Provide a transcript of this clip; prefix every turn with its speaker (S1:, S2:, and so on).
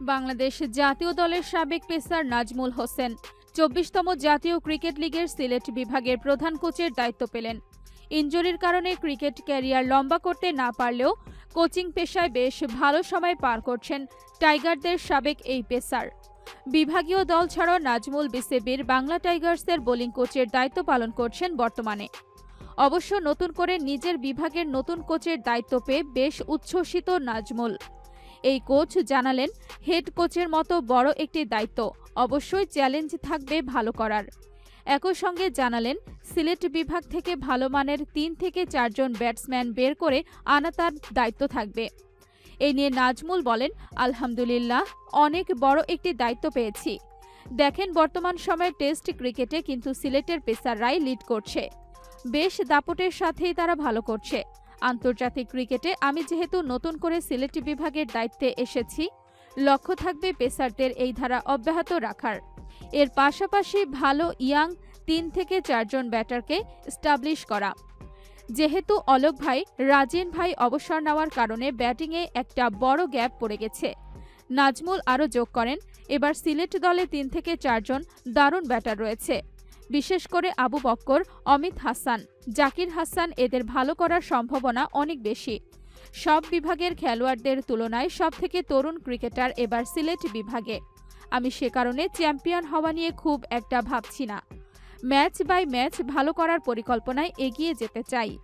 S1: বাংলাদেশ জাতীয় দলের সাবেক পেসার নাজমুল হোসেন চব্বিশতম জাতীয় ক্রিকেট লিগের সিলেট বিভাগের প্রধান কোচের দায়িত্ব পেলেন। ইনজুরির কারণে ক্রিকেট ক্যারিয়ার লম্বা করতে না পারলেও কোচিং পেশায় বেশ ভালো সময় পার করছেন টাইগারদের সাবেক এই পেসার। বিভাগীয় দল ছাড়াও নাজমুল বিসিবির বাংলা টাইগার্সের বোলিং কোচের দায়িত্ব পালন করছেন বর্তমানে। অবশ্য নতুন করে নিজের বিভাগের নতুন কোচের দায়িত্ব পেয়ে বেশ উচ্ছ্বসিত নাজমুল। এই কোচ জানালেন, হেড কোচের মতো বড় একটি দায়িত্ব, অবশ্যই চ্যালেঞ্জ থাকবে ভালো করার। একই সঙ্গে জানালেন, সিলেট বিভাগ থেকে ভালো মানের তিন থেকে চারজন ব্যাটসম্যান বের করে আনা তার দায়িত্ব থাকবে। এই নিয়ে নাজমুল বলেন, আলহামদুলিল্লাহ, অনেক বড় একটি দায়িত্ব পেয়েছি। দেখেন বর্তমান সময়ে টেস্ট ক্রিকেটে কিন্তু সিলেটের পেসাররাই লিড করছে। বেশ দাপটের সাথেই তারা ভালো করছে। আন্তর্জাতিক ক্রিকেটে আমি যেহেতু নতুন করে সিলেট বিভাগের দায়িত্বে এসেছি, লক্ষ্য থাকবে পেসারদের এই ধারা অব্যাহত রাখার। এর পাশাপাশি ভালো ইয়াং তিন থেকে চারজন ব্যাটারকে স্টাবলিশ করা। যেহেতু অলোক ভাই, রাজেন ভাই অবসর নেওয়ার কারণে ব্যাটিংয়ে একটা বড় গ্যাপ পড়ে গেছে। নাজমুল আরও যোগ করেন, এবার সিলেট দলে তিন থেকে চারজন দারুণ ব্যাটার রয়েছে। বিশেষ করে আবু বক্কর, অমিত হাসান। জাকির হাসান এদের ভালো করার সম্ভাবনা অনেক বেশি। সব বিভাগের খেলোয়াড়দের তুলনায় সবথেকে তরুণ ক্রিকেটার এবার সিলেট বিভাগে। আমি সে কারণে চ্যাম্পিয়ন হওয়া নিয়ে খুব একটা ভাবছি না। ম্যাচ বাই ম্যাচ ভালো করার পরিকল্পনায় এগিয়ে যেতে চাই।